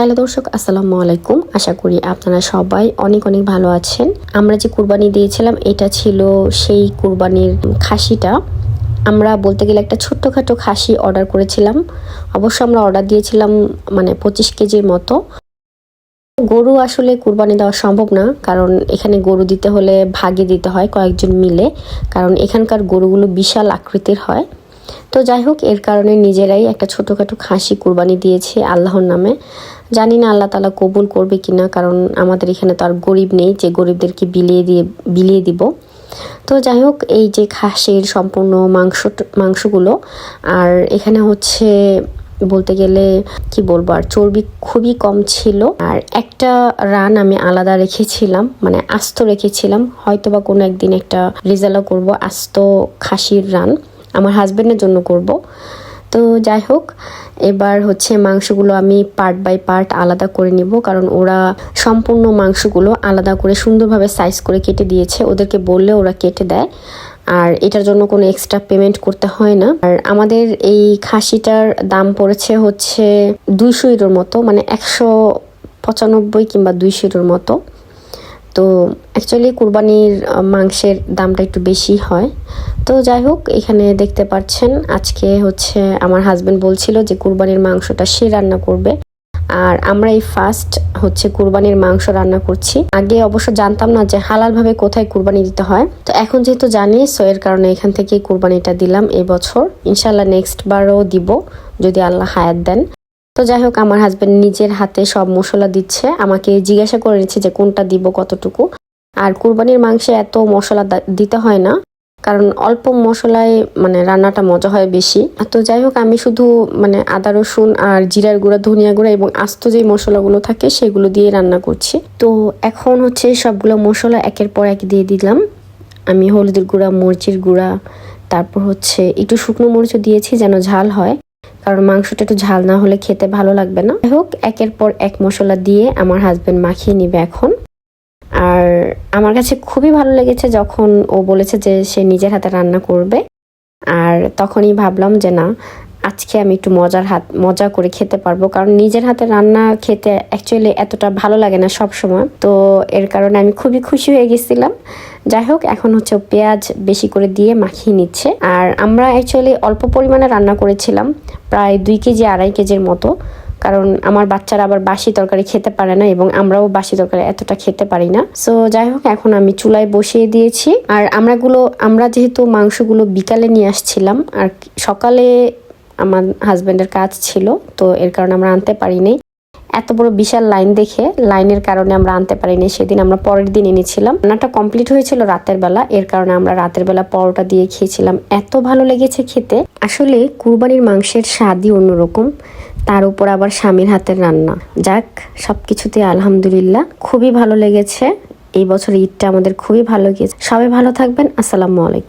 Hello দর্শক, আসসালামু আলাইকুম। আশা করি আপনারা সবাই অনেক অনেক ভালো আছেন। আমরা যে কুরবানি দিয়েছিলাম, এটা ছিল সেই কুরবানির খাসিটা। আমরা বলতে গেলে একটা ছোট্টখাটো খাসি অর্ডার করেছিলাম। অবশ্য আমরা অর্ডার দিয়েছিলাম মানে পঁচিশ কেজির মতো। গরু আসলে কুরবানি দেওয়া সম্ভব না, কারণ এখানে গরু দিতে হলে ভাগে দিতে হয় কয়েকজন মিলে। কারণ এখানকার গরুগুলো বিশাল আকৃতির হয়। তো যাই হোক, এর কারণে নিজেরাই একটা ছোটোখাটো খাসি কুরবানি দিয়েছে আল্লাহর নামে। জানি না আল্লাহ তালা কবুল করবে কিনা, কারণ আমাদের এখানে তো আর গরিব নেই, যে গরিবদেরকে বিলিয়ে দিয়ে, বিলিয়ে দিব। তো যাই হোক, এই যে খাসির সম্পূর্ণ মাংস, মাংসগুলো, আর এখানে হচ্ছে বলতে গেলে, কি বলব, আর চর্বি খুবই কম ছিল। আর একটা রান আমি আলাদা রেখেছিলাম মানে আস্ত রেখেছিলাম হয়তো বা কোনো একদিন একটা রেজাল্টও করব আস্ত খাসির রান। আমার হাজব্যান্ডের জন্য করব। তো যাই হোক, এবার হচ্ছে মাংসগুলো আমি পার্ট বাই পার্ট আলাদা করে নিব, কারণ ওরা সম্পূর্ণ মাংসগুলো আলাদা করে সুন্দরভাবে সাইজ করে কেটে দিয়েছে। ওদেরকে বললে ওরা কেটে দেয়। আর এটার জন্য কোনো এক্সট্রা পেমেন্ট করতে হয় না। আর আমাদের এই খাসিটার দাম পড়েছে হচ্ছে দুইশো ইউরোর মতো মানে একশো পঁচানব্বই কিংবা দুইশো ইউরোর মতো। তো অ্যাকচুয়ালি কুরবানির মাংসের দামটা একটু বেশি হয়। তো যাই হোক, এখানে দেখতে পাচ্ছেন, আজকে হচ্ছে আমার হাজব্যান্ড বলছিল যে কুরবানির মাংসটা সে রান্না করবে। আর আমরা এই ফার্স্ট হচ্ছে কুরবানির মাংস রান্না করছি। আগে অবশ্য জানতাম না যে হালাল ভাবে কোথায় কুরবানি দিতে হয়। তো এখন যেহেতু জানি সো এর কারণে এখান থেকে কুরবানিটা দিলাম এবছর। বছর ইনশাল্লাহ নেক্সট বারও দিব, যদি আল্লাহ হায়াত দেন। তো যাই হোক, আমার হাজব্যান্ড নিজের হাতে সব মশলা দিচ্ছে। আমাকে জিজ্ঞাসা করে নিচ্ছে যে কোনটা দিব, কতটুকু। আর কুরবানির মাংসে এত মশলা দিতে হয় না, কারণ অল্প মশলায় মানে রান্নাটা মজা হয় বেশি। তো যাই হোক, আমি শুধু মানে আদা, রসুন আর জিরার গুঁড়া, ধনিয়া গুঁড়া এবং আস্ত যে মশলাগুলো থাকে সেগুলো দিয়ে রান্না করছি। তো এখন হচ্ছে সবগুলো মশলা একের পর এক দিয়ে দিলাম। আমি হলুদের গুঁড়া, মরিচের গুঁড়া, তারপর হচ্ছে একটু শুকনো মরিচও দিয়েছি যেন ঝাল হয়। কারণ মাংসটা একটু ঝাল না হলে খেতে ভালো লাগবে না। যাই হোক, একের পর এক মশলা দিয়ে আমার হাজবেন্ড মাখিয়ে নিবে এখন। আর আমার কাছে খুবই ভালো লেগেছে যখন ও বলেছে যে সে নিজের হাতে রান্না করবে। আর তখনই ভাবলাম যে না আজকে আমি একটু মজার হাত, মজা করে খেতে পারব। কারণ নিজের হাতে রান্না খেতে অ্যাকচুয়ালি এতটা ভালো লাগে না সব সময় তো এর কারণে আমি খুবই খুশি হয়ে গেছিলাম। যাই হোক, এখন হচ্ছে পেঁয়াজ বেশি করে দিয়ে মাখিয়ে নিচ্ছে। আর আমরা অ্যাকচুয়ালি অল্প পরিমাণে রান্না করেছিলাম, প্রায় দুই কেজি, আড়াই কেজির মতো। কারণ আমার বাচ্চারা আবার বাসি তরকারি খেতে পারে না এবং আমরাও বাসি তরকারি এতটা খেতে পারি না। সো যাই হোক, এখন আমি চুলায় বসিয়ে দিয়েছি। আর আমরাগুলো, আমরা যেহেতু মাংসগুলো বিকালে নিয়ে আসছিলাম, আর সকালে আমার হাজব্যান্ডের কাজ ছিল, তো এর কারণে আমরা আনতে পারিনি। এত বড় বিশাল লাইন দেখে লাইনের কারণে আমরা আনতে পারিনি। সেদিন আমরা পরের দিন এনেছিলাম। রান্নাটা কমপ্লিট হয়েছিল রাতের বেলা, এর কারণে আমরা রাতের বেলা পরোটা দিয়ে খেয়েছিলাম। এত ভালো লেগেছে খেতে। আসলে কুরবানির মাংসের স্বাদই অন্যরকম, তার উপর আবার স্বামীর হাতের রান্না। যাক সব কিছুতে আলহামদুলিল্লাহ খুবই ভালো লেগেছে। এই বছর ঈদটা আমাদের খুবই ভালো গেছে সবাই ভালো থাকবেন। আসসালামু আলাইকুম।